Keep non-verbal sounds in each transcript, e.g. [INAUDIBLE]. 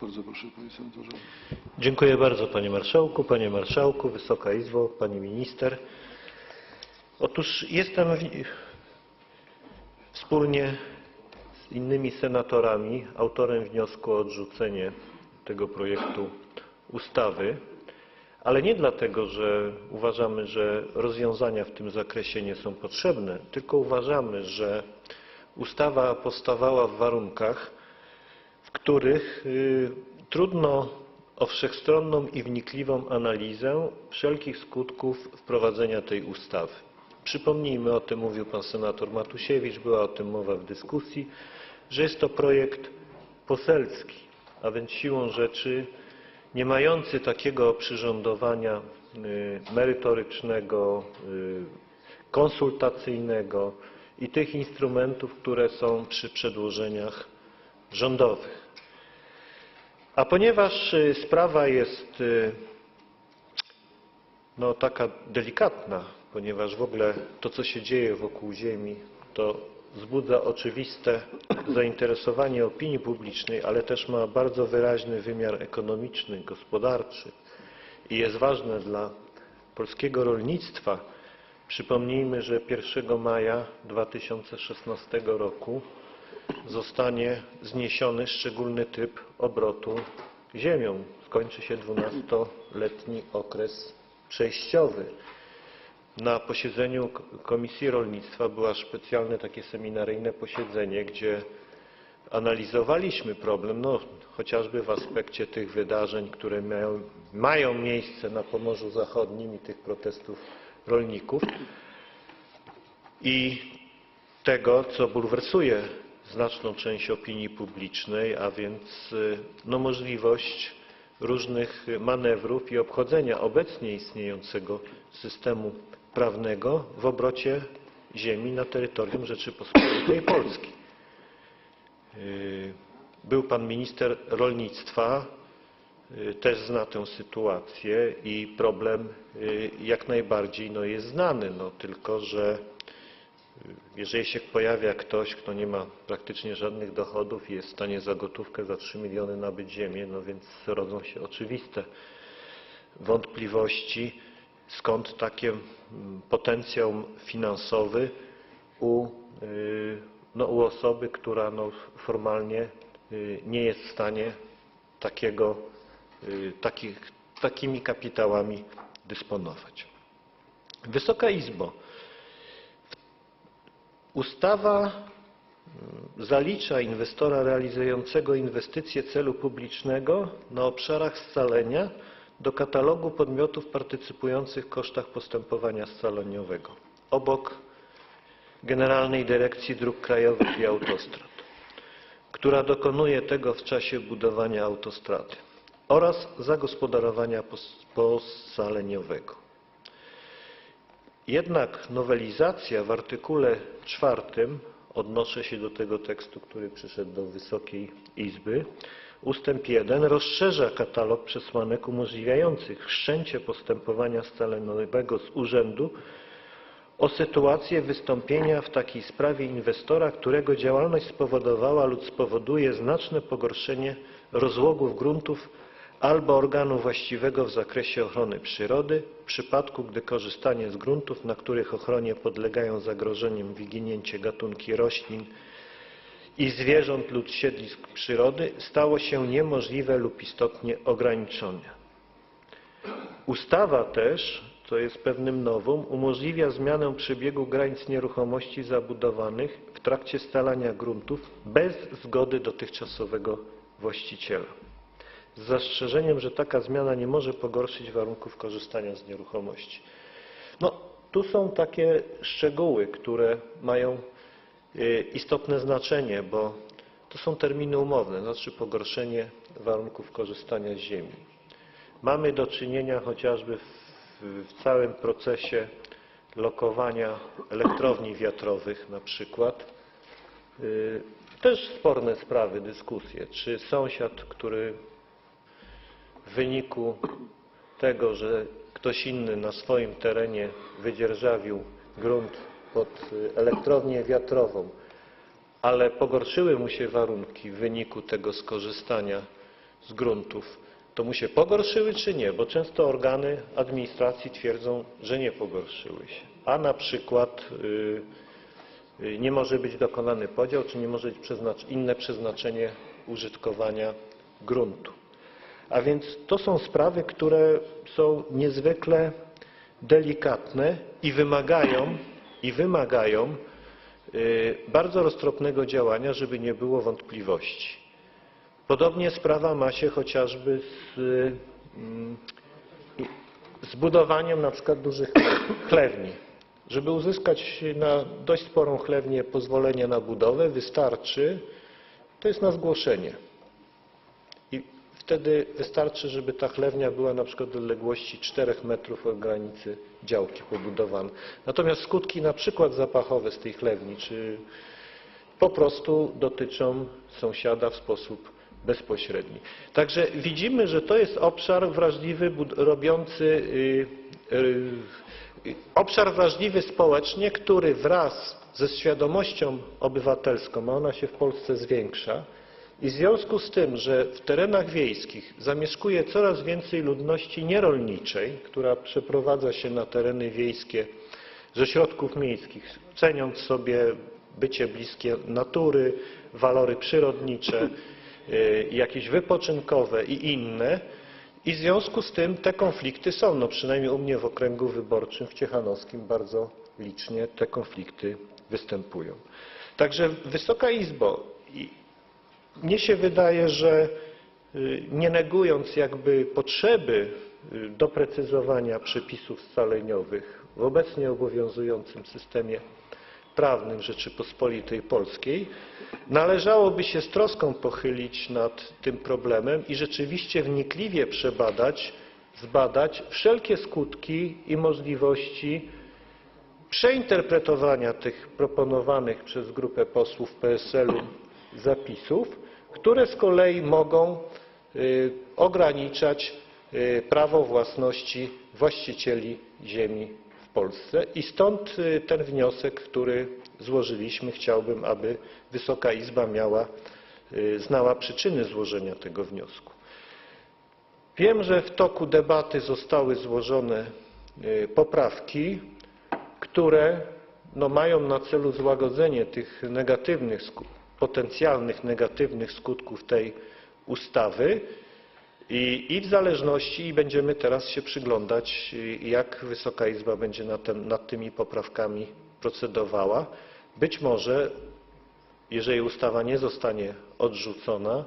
Bardzo proszę, panie senatorze. Dziękuję bardzo panie marszałku, panie marszałku, Wysoka Izbo, pani minister. Otóż jestem w, wspólnie z innymi senatorami autorem wniosku o odrzucenie tego projektu ustawy, ale nie dlatego, że uważamy, że rozwiązania w tym zakresie nie są potrzebne, tylko uważamy, że ustawa powstawała w warunkach, których y, trudno o wszechstronną i wnikliwą analizę wszelkich skutków wprowadzenia tej ustawy. Przypomnijmy, o tym mówił pan senator Matusiewicz, była o tym mowa w dyskusji, że jest to projekt poselski, a więc siłą rzeczy nie mający takiego oprzyrządowania y, merytorycznego, y, konsultacyjnego i tych instrumentów, które są przy przedłożeniach rządowych. A ponieważ y, sprawa jest y, no, taka delikatna, ponieważ w ogóle to, co się dzieje wokół Ziemi, to wzbudza oczywiste [CLEARS THROAT] zainteresowanie opinii publicznej, ale też ma bardzo wyraźny wymiar ekonomiczny, gospodarczy i jest ważne dla polskiego rolnictwa. Przypomnijmy, że 1 maja 2016 roku zostanie zniesiony szczególny typ obrotu ziemią. Skończy się 12-letni okres przejściowy. Na posiedzeniu Komisji Rolnictwa było specjalne takie seminaryjne posiedzenie, gdzie analizowaliśmy problem, no, chociażby w aspekcie tych wydarzeń, które mają, mają miejsce na Pomorzu Zachodnim i tych protestów rolników i tego, co bulwersuje znaczną część opinii publicznej, a więc y, no, możliwość różnych manewrów i obchodzenia obecnie istniejącego systemu prawnego w obrocie ziemi na terytorium Rzeczypospolitej Polskiej. Y, Był pan minister rolnictwa, y, też zna tę sytuację i problem jak najbardziej no, jest znany, no, tylko że jeżeli się pojawia ktoś, kto nie ma praktycznie żadnych dochodów i jest w stanie za gotówkę za 3 miliony nabyć ziemię, no więc rodzą się oczywiste wątpliwości, skąd taki potencjał finansowy u, y, no, u osoby, która no, formalnie y, nie jest w stanie takiego, y, takich, takimi kapitałami dysponować. Wysoka Izbo, Ustawa mm, zalicza inwestora realizującego inwestycje celu publicznego na obszarach scalenia do katalogu podmiotów partycypujących w kosztach postępowania scaleniowego obok Generalnej Dyrekcji Dróg Krajowych i Autostrad, która dokonuje tego w czasie budowania autostrady oraz zagospodarowania pos- poscaleniowego. Jednak nowelizacja w artykule czwartym, odnoszę się do tego tekstu, który przyszedł do Wysokiej Izby, ustęp 1 rozszerza katalog przesłanek umożliwiających wszczęcie postępowania scaleniowego z urzędu o sytuację wystąpienia w takiej sprawie inwestora, którego działalność spowodowała lub spowoduje znaczne pogorszenie rozłogów gruntów albo organu właściwego w zakresie ochrony przyrody, w przypadku gdy korzystanie z gruntów, na których ochronie podlegają zagrożeniem wyginięcie gatunki roślin i zwierząt lub siedlisk przyrody, stało się niemożliwe lub istotnie ograniczone. Ustawa też, co jest pewnym nowum, umożliwia zmianę przebiegu granic nieruchomości zabudowanych w trakcie scalania gruntów bez zgody dotychczasowego właściciela. Z zastrzeżeniem, że taka zmiana nie może pogorszyć warunków korzystania z nieruchomości. No, tu są takie szczegóły, które mają y, istotne znaczenie, bo to są terminy umowne, znaczy pogorszenie warunków korzystania z ziemi. Mamy do czynienia chociażby w, całym procesie lokowania elektrowni wiatrowych na przykład. Y, Też sporne sprawy, dyskusje, czy sąsiad, który w wyniku tego, że ktoś inny na swoim terenie wydzierżawił grunt pod y, elektrownię wiatrową, ale pogorszyły mu się warunki w wyniku tego skorzystania z gruntów, to mu się pogorszyły czy nie? Bo często organy administracji twierdzą, że nie pogorszyły się. A na przykład y, y, nie może być dokonany podział, czy nie może być przeznacz- inne przeznaczenie użytkowania gruntu. A więc to są sprawy, które są niezwykle delikatne i wymagają, i wymagają y, bardzo roztropnego działania, żeby nie było wątpliwości. Podobnie sprawa ma się chociażby z, mm, z budowaniem na przykład dużych chlewni. Żeby uzyskać na dość sporą chlewnię pozwolenie na budowę wystarczy, to jest na zgłoszenie. Wtedy wystarczy, żeby ta chlewnia była na przykład do odległości 4 metrów od granicy działki pobudowana. Natomiast skutki na przykład zapachowe z tej chlewni, czy po prostu dotyczą sąsiada w sposób bezpośredni. Także widzimy, że to jest obszar wrażliwy, robiący y, y, y, obszar wrażliwy społecznie, który wraz ze świadomością obywatelską, a ona się w Polsce zwiększa, i w związku z tym, że w terenach wiejskich zamieszkuje coraz więcej ludności nierolniczej, która przeprowadza się na tereny wiejskie ze środków miejskich, ceniąc sobie bycie bliskie natury, walory przyrodnicze, y, jakieś wypoczynkowe i inne. I w związku z tym te konflikty są, no przynajmniej u mnie w okręgu wyborczym w Ciechanowskim bardzo licznie te konflikty występują. Także Wysoka Izbo, mnie się wydaje, że y, nie negując jakby potrzeby y, doprecyzowania przepisów scaleniowych w obecnie obowiązującym systemie prawnym Rzeczypospolitej Polskiej, należałoby się z troską pochylić nad tym problemem i rzeczywiście wnikliwie przebadać, zbadać wszelkie skutki i możliwości przeinterpretowania tych proponowanych przez grupę posłów PSL-u zapisów, które z kolei mogą y, ograniczać y, prawo własności właścicieli ziemi w Polsce. I stąd y, ten wniosek, który złożyliśmy. Chciałbym, aby Wysoka Izba miała, znała przyczyny złożenia tego wniosku. Wiem, że w toku debaty zostały złożone poprawki, które no, mają na celu złagodzenie tych negatywnych, sku- potencjalnych negatywnych skutków tej ustawy i, i w zależności, i będziemy teraz się przyglądać, jak Wysoka Izba będzie nad, tem, nad tymi poprawkami procedowała. Być może, jeżeli ustawa nie zostanie odrzucona,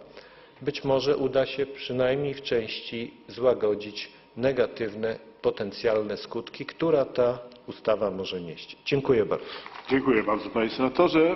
być może uda się przynajmniej w części złagodzić negatywne potencjalne skutki, która ta ustawa może nieść. Dziękuję bardzo. Dziękuję bardzo panie senatorze.